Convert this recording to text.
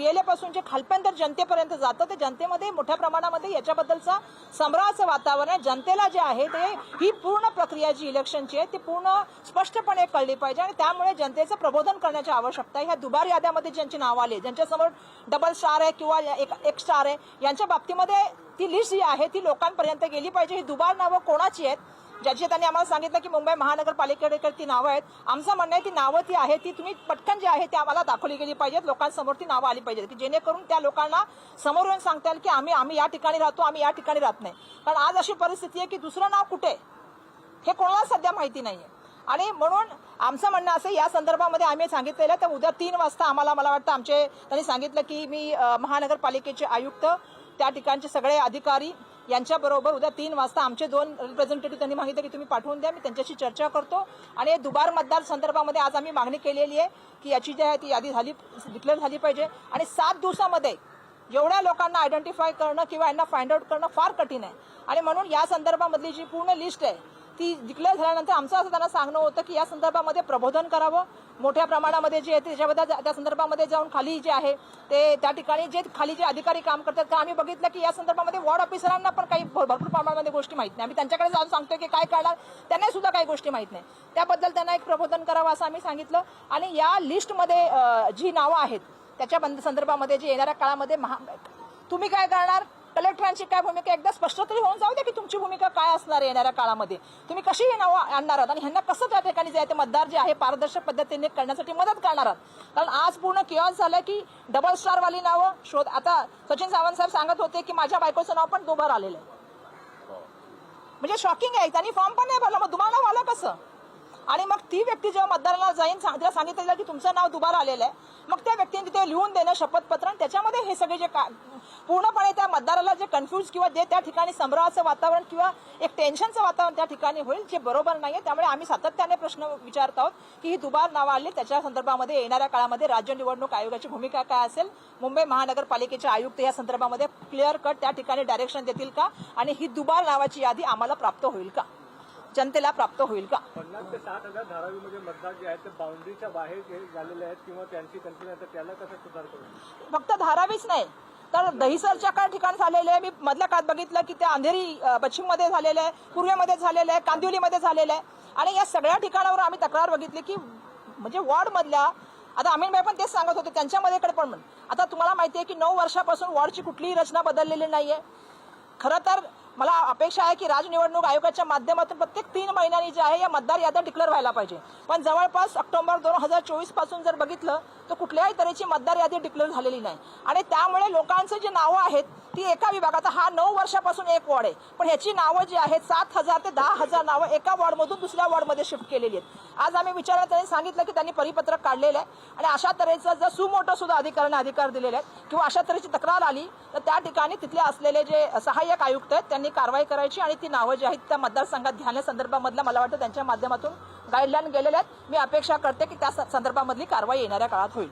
P L एपासून जे खालपर्यंत जनतेपर्यंत जातं. ते जनतेमध्ये मोठ्या प्रमाणामध्ये याच्याबद्दलचा संभ्रमाचं वातावरण आहे. जनतेला जे आहे ते ही पूर्ण प्रक्रिया जी इलेक्शनची आहे ती पूर्ण स्पष्टपणे कळली पाहिजे आणि त्यामुळे जनतेचं प्रबोधन करण्याची आवश्यकता आहे. ह्या दुबार याद्यामध्ये ज्यांची नावं आली ज्यांच्यासमोर डबल स्टार आहे किंवा एक एक स्टार आहे यांच्या बाबतीमध्ये ती लिस्ट जी आहे ती लोकांपर्यंत गेली पाहिजे. ही दुबार नावं कोणाची आहेत? ज्याची त्यांनी आम्हाला सांगितलं की मुंबई महानगरपालिकेकडे ती नावं आहेत. आमचं म्हणणं आहे ती नावं ती आहे ती तुम्ही पटकन जी आहे ती आम्हाला दाखवली गेली पाहिजेत. लोकांसमोर ती नावं आली पाहिजेत की जेणेकरून त्या लोकांना समोर येऊन सांगता येईल की आम्ही आम्ही या ठिकाणी राहतो आम्ही या ठिकाणी राहत नाही. कारण आज अशी परिस्थिती आहे की दुसरं नाव कुठे? हे कोणाला सध्या माहिती नाहीये. आणि म्हणून आमचं म्हणणं असं या संदर्भामध्ये आम्ही सांगितलेलं तर उद्या तीन वाजता आम्हाला मला वाटतं आमचे त्यांनी सांगितलं की मी महानगरपालिकेचे आयुक्त त्या ठिकाणचे सगळे अधिकारी यांच्याबरोबर उद्या तीन वाजता आमचे दोन रिप्रेझेंटेटिव्ह त्यांनी मागितलं की तुम्ही पाठवून द्या मी त्यांच्याशी चर्चा करतो. आणि दुबार मतदार संदर्भामध्ये आज आम्ही मागणी केलेली आहे की याची जी आहे ती यादी झाली डिक्लेअर झाली पाहिजे. आणि सात दिवसामध्ये एवढ्या लोकांना आयडेंटिफाय करणं किंवा यांना फाइंड आउट करणं फार कठीण आहे. आणि म्हणून या संदर्भामधली जी पूर्ण लिस्ट आहे ती डिक्लेअर झाल्यानंतर आमचं असं त्यांना सांगणं होतं की या संदर्भामध्ये प्रबोधन करावं. मोठ्या प्रमाणामध्ये जे आहे ते त्याच्याबद्दल त्या संदर्भामध्ये जाऊन खाली जे आहे ते त्या ठिकाणी जे खाली जे अधिकारी काम करतात तर आम्ही बघितलं की या संदर्भामध्ये वॉर्ड ऑफिसरांना पण काही भर- भरपूर प्रमाणामध्ये गोष्टी माहीत नाही. आम्ही त्यांच्याकडे जाऊन सांगतोय की काय करणार त्यांना सुद्धा काही गोष्टी माहीत नाही. त्याबद्दल त्यांना एक प्रबोधन करावं असं आम्ही सांगितलं. आणि या लिस्टमध्ये जी नावं आहेत त्याच्या बंद- संदर्भामध्ये जे येणाऱ्या काळामध्ये महा तुम्ही काय करणार? कलेक्टरांची काय भूमिका एकदा स्पष्ट तरी होऊन जाऊ दे की तुमची भूमिका काय असणार आहे येणाऱ्या काळामध्ये. तुम्ही कशी हे नावं आणणार आहात आणि ह्यांना कसं त्या ठिकाणी जे आहे ते मतदार जे आहे पारदर्शक पद्धतीने करण्यासाठी मदत करणार आहात? कारण आज पूर्ण किऑस झालं की डबल स्टारवाली नावं शोध आता सचिन सावंत साहेब सांगत होते की माझ्या बायकोचं नाव पण दुभार आलेलं आहे. म्हणजे शॉकिंग आहे त्यांनी फॉर्म पण नाही भरला मग तुम्हाला आलं कसं? आणि मग ती व्यक्ती जेव्हा मतदाराला जाईन तिला सांगितलं की तुमचं नाव दुबार आलेलं आहे. मग त्या व्यक्तीने तिथे लिहून देणं शपथपत्र आणि त्याच्यामध्ये हे सगळे जे का पूर्णपणे त्या मतदाराला जे कन्फ्यूज किंवा जे त्या ठिकाणी संभ्रमाचं वातावरण किंवा एक टेन्शनचं वातावरण त्या ठिकाणी होईल जे बरोबर नाही आहे त्यामुळे आम्ही सातत्याने प्रश्न विचारत आहोत की ही दुबार नावं आली त्याच्या संदर्भामध्ये येणाऱ्या काळामध्ये राज्य निवडणूक आयोगाची भूमिका काय असेल मुंबई महानगरपालिकेचे आयुक्त या संदर्भामध्ये क्लिअर कट त्या ठिकाणी डायरेक्शन देतील का? आणि ही दुबार नावाची यादी आम्हाला प्राप्त होईल का? जनतेला प्राप्त होईल का? पन्नास ते साठ हजार धारावीमध्ये मतदार जे आहेत ते बाउंड्रीच्या बाहेर जे झालेले आहेत किंवा त्यांची कन्फ्युजन आहे त्याला कसं सुधार करू? फक्त धारावीच नाही तर दहिसरच्या काही ठिकाणी झालेले आहे. मी मधल्या काळात बघितलं की ते अंधेरी पश्चिममध्ये झालेलं आहे पूर्वेमध्ये झालेलं आहे कांदिवलीमध्ये झालेलं आहे. आणि या सगळ्या ठिकाणावर आम्ही तक्रार बघितली की म्हणजे वॉर्डमधल्या आता अमीन भाई पण तेच सांगत होते त्यांच्यामध्ये कडे पण आता तुम्हाला माहिती आहे की नऊ वर्षापासून वॉर्डची कुठलीही रचना बदललेली नाहीये. खरं तर मला अपेक्षा आहे की राज्य निवडणूक आयोगाच्या माध्यमातून प्रत्येक तीन महिन्यांनी जे आहे या मतदार याद्या डिक्लेअर व्हायला पाहिजे. पण जवळपास ऑक्टोबर दोन हजार चोवीसपासून जर बघितलं तर कुठल्याही तऱ्हेची मतदार यादी डिक्लेअर झालेली नाही. आणि त्यामुळे लोकांचे जे नावं आहेत ती एका विभागात हा नऊ वर्षापासून एक वॉर्ड आहे. पण ह्याची नावं जी आहेत सात हजार ते दहा हजार नावं एका वॉर्डमधून दुसऱ्या वॉर्डमध्ये शिफ्ट केलेली आहेत. आज आम्ही विचारलं त्यांनी सांगितलं की त्यांनी परिपत्रक काढलेलं आहे आणि अशा तऱ्हेचं जर सुमोठं सुद्धा अधिकाऱ्यांना अधिकार दिलेले आहेत किंवा अशा तऱ्हेची तक्रार आली तर त्या ठिकाणी तिथले असलेले जे सहाय्यक आयुक्त आहेत त्यांनी कारवाई करायची आणि ती नावं जी आहेत त्या मतदारसंघात घ्याण्यासंदर्भामधल्या मला वाटतं त्यांच्या माध्यमातून गाईडलाईन गेलेल्या आहेत. मी अपेक्षा करते की त्या संदर्भामधली कारवाई येणाऱ्या काळात होईल.